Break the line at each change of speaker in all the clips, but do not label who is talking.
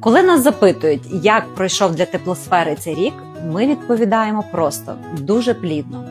Коли нас запитують, як пройшов для теплосфери цей рік, ми відповідаємо просто дуже плідно.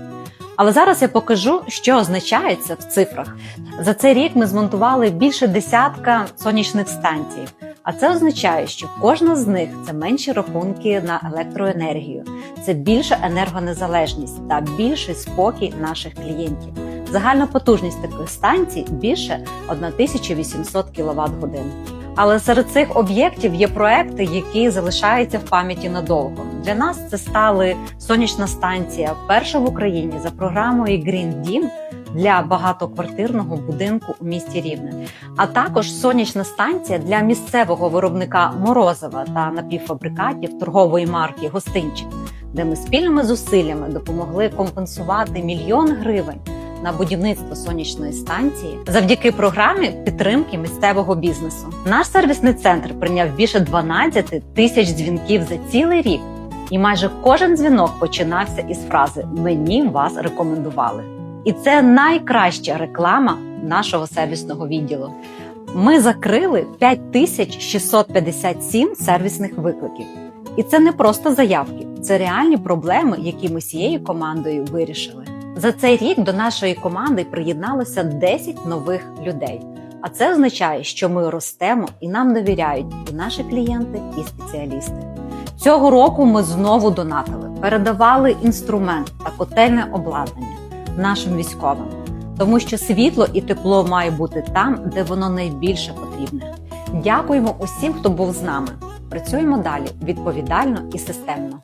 Але зараз я покажу, що означає це в цифрах. За цей рік ми змонтували більше десятка сонячних станцій. А це означає, що кожна з них це менші рахунки на електроенергію, це більша енергонезалежність та більший спокій наших клієнтів. Загальна потужність таких станцій більше 1800 кВт годин. Але серед цих об'єктів є проекти, які залишаються в пам'яті надовго. Для нас це стали сонячна станція, перша в Україні за програмою Green Dім для багатоквартирного будинку у місті Рівне, а також сонячна станція для місцевого виробника морозива та напівфабрикатів торгової марки Гостинчик, де ми спільними зусиллями допомогли компенсувати мільйон гривень на будівництво сонячної станції завдяки програмі підтримки місцевого бізнесу. Наш сервісний центр прийняв більше 12 тисяч дзвінків за цілий рік, і майже кожен дзвінок починався із фрази Мені вас рекомендували. І це найкраща реклама нашого сервісного відділу. Ми закрили 5657 сервісних викликів. І це не просто заявки, це реальні проблеми, які ми всією командою вирішили. За цей рік до нашої команди приєдналося 10 нових людей. А це означає, що ми ростемо і нам довіряють і наші клієнти, і спеціалісти. Цього року ми знову донатили, передавали інструмент та котельне обладнання нашим військовим, тому що світло і тепло має бути там, де воно найбільше потрібне. Дякуємо усім, хто був з нами. Працюємо далі відповідально і системно.